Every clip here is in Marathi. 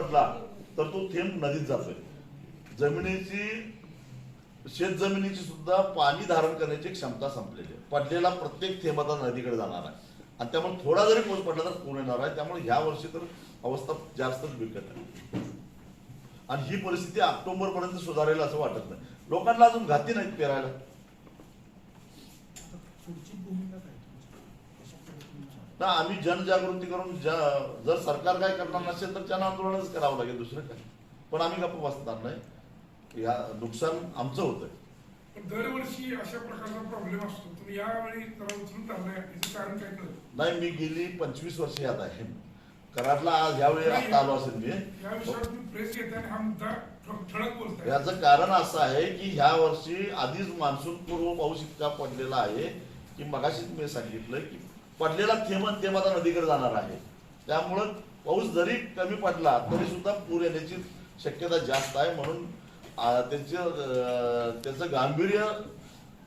पडला तर तो थेंब नदीत जातोय. जमिनीची शेत जमिनीची सुद्धा पाणी धारण करण्याची क्षमता संपलेली आहे. पडलेला प्रत्येक थेंब आता नदीकडे जाणार आहे. आणि त्यामुळे थोडा जरी पाऊस पडला तर पूर्ण येणार आहे? त्यामुळे ह्या वर्षी तर अवस्था जास्तच बिकट आहे. आणि ही परिस्थिती ऑक्टोबर पर्यंत सुधारेल असं वाटत नाही. लोकांना अजून घाती नाहीत पेरायला पुढची भूमिका काय तुमची? कशा पद्धतीने ना आम्ही जनजागृती करून ज- जर सरकार काय करणार नसेल तर जन आंदोलनच करावं लागेल दुसरं काय. पण आम्ही गप्प बसणार नाही. या नुकसान आमचं होतंय. दरवर्षी अशा प्रकारचा प्रॉब्लेम असतो. तुम्ही यावेळी उचलून कारण काय नाही मी गेली पंचवीस वर्ष यात आहे. कराडला आज ह्यावेळी आता आलो असेल मी. याचं कारण असं आहे की ह्या वर्षी आधीच मान्सून पूर्व पाऊस इतका पडलेला आहे की मगाशीच मी सांगितलं की पडलेला थेंबन आणि थेंब आता नदीकडे जाणार आहे. त्यामुळं पाऊस जरी कमी पडला तरी सुद्धा पूर येण्याची शक्यता जास्त आहे. म्हणून त्याचं त्याचं गांभीर्य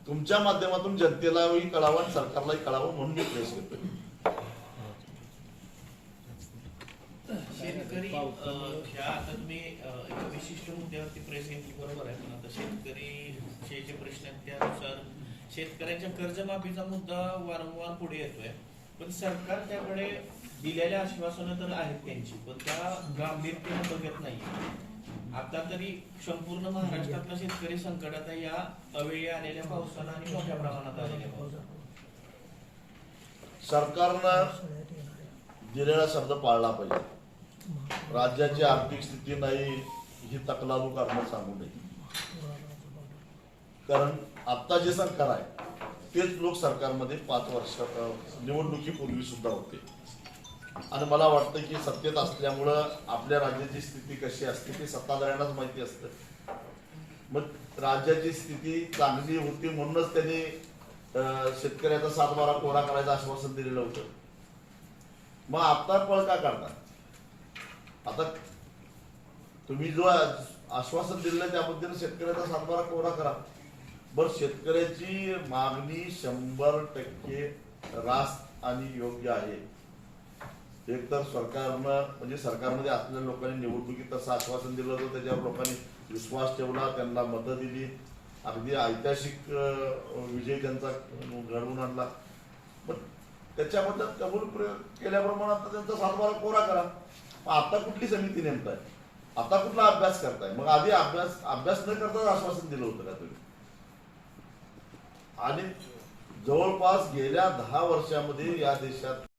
तुमच्या माध्यमातून जनतेलाही कळावं आणि सरकारलाही कळावं म्हणून मी प्रेस करतो शेतकरी ह्या आता तुम्ही एका विशिष्ट मुद्द्यावरती प्रेस घेतली बरोबर आहे. पण आता शेतकरी चे जे प्रश्न आहेत त्यानुसार शेतकऱ्यांच्या कर्जमाफीचा मुद्दा वारंवार पुढे येतोय. पण सरकार त्याकडे दिलेल्या आश्वासनं तर आहेत त्यांची पण त्या गांभीर्याने बघत नाही आता तरी संपूर्ण महाराष्ट्रातला शेतकरी संकटात आहे. या अवेळी आलेल्या पावसानं आणि मोठ्या प्रमाणात आलेल्या पावसानं. सरकारनं दिलेला शब्द पाळला पाहिजे. राज्याची आर्थिक स्थिती नाही ही तक्रारू करणं सांगू नये. कारण आता जे सरकार आहे तेच लोक सरकारमध्ये पाच वर्ष निवडणुकीपूर्वी सुद्धा होते. आणि मला वाटतं की सत्तेत असल्यामुळं आपल्या राज्याची स्थिती कशी असते ते सत्ताधाऱ्यांनाच माहिती असतं. मग राज्याची स्थिती चांगली होती म्हणूनच त्यांनी शेतकऱ्याचा शेतकऱ्याचा सातबारा कोरा करायचं आश्वासन दिलेलं होतं. मग आता पळ का करणार आता तुम्ही जो आश्वासन दिलेलं त्या पद्धतीने शेतकऱ्याचा सातबारा कोरा करा. बर शेतकऱ्याची मागणी शंभर टक्के रास्त आणि योग्य आहे. एकतर सरकारनं म्हणजे सरकारमध्ये असलेल्या लोकांनी निवडणुकीत तसं आश्वासन दिलं होतं त्याच्यावर लोकांनी विश्वास ठेवला त्यांना मतं दिली. अगदी ऐतिहासिक विजय त्यांचा घडवून आणला. पण त्याच्याबद्दल कबूल प्रयोग केल्याप्रमाणे आता त्यांचा सातबारा कोरा करा. मग आता कुठली समिती नेमताय? आता कुठला अभ्यास करताय? मग आधी अभ्यास अभ्यास न करताच आश्वासन दिलं होतं का तुम्ही? आणि जवळपास गेल्या दहा वर्षामध्ये या देशात